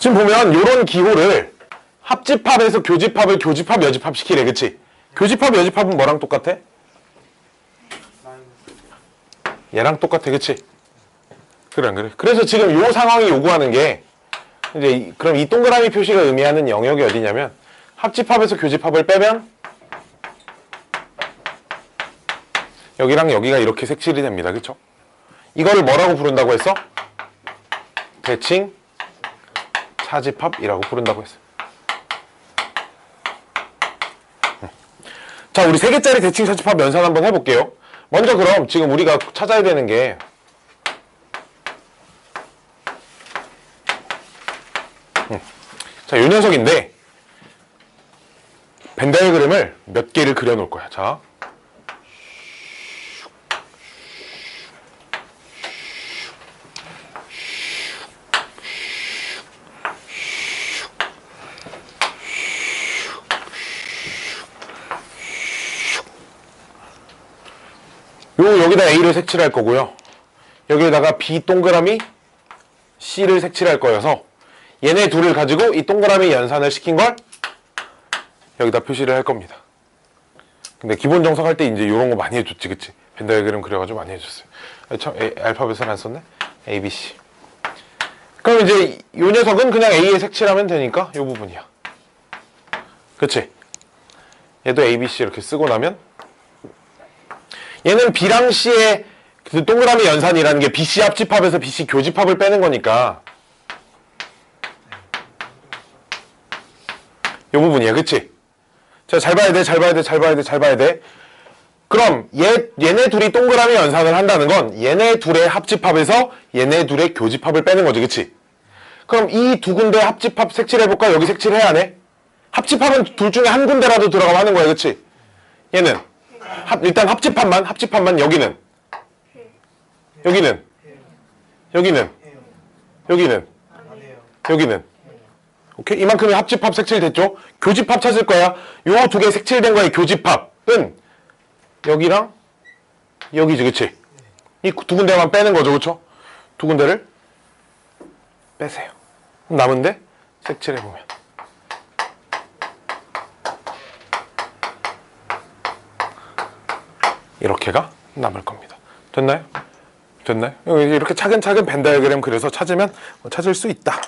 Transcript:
지금 보면 이런 기호를 합집합에서 교집합을 교집합, 여집합 시키래, 그치? 교집합, 여집합은 뭐랑 똑같아? 얘랑 똑같아, 그치? 그래, 안 그래? 그래서 지금 이 상황이 요구하는 게 이제 이- 그럼 이 동그라미 표시가 의미하는 영역이 어디냐면 합집합에서 교집합을 빼면 여기랑 여기가 이렇게 색칠이 됩니다. 그쵸? 이거를 뭐라고 부른다고 했어? 대칭 차집합이라고 부른다고 했어요. 음. 자, 우리 세 개짜리 대칭 차집합 연산 한번 해볼게요. 먼저 그럼 지금 우리가 찾아야 되는 게 음. 자, 요 녀석인데 벤다이그램을 몇 개를 그려놓을 거야. 자, 요 여기다 A를 색칠할 거고요. 여기에다가 B 동그라미 C를 색칠할 거여서 얘네 둘을 가지고 이 동그라미 연산을 시킨 걸 여기다 표시를 할 겁니다. 근데 기본 정석 할 때 이제 이런 거 많이 해줬지, 그치? 벤다이그램 그려가지고 많이 해줬어요. 아, 참, 에, 알파벳을 안 썼네? A, B, C. 그럼 이제 이 녀석은 그냥 A에 색칠하면 되니까 이 부분이야. 그치? 얘도 A, B, C 이렇게 쓰고 나면 얘는 B랑 C의 그 동그라미 연산이라는 게 BC 합집합에서 BC 교집합을 빼는 거니까 이 부분이야, 그치? 자, 잘 봐야 돼, 잘 봐야 돼, 잘 봐야 돼, 잘 봐야 돼. 그럼 얘, 얘네 둘이 동그라미 연산을 한다는 건 얘네 둘의 합집합에서 얘네 둘의 교집합을 빼는 거지, 그치? 그럼 이 두 군데 합집합 색칠해볼까? 여기 색칠해야 하네? 합집합은 둘 중에 한 군데라도 들어가면 하는 거야, 그치? 얘는 합- 일단 합집합만, 합집합만 여기는 여기는 여기는 여기는 여기는 오케이 이만큼이 합집합 색칠됐죠? 교집합 찾을 거야. 요 두 개 색칠된 거의 교집합은 여기랑 여기지, 그치? 이두 군데만 빼는 거죠, 그쵸? 두 군데를 빼세요. 남은데 색칠해 보면 이렇게가 남을 겁니다. 됐나요? 됐나요? 이렇게 차근차근 벤 다이어그램 그려서 찾으면 뭐 찾을 수 있다.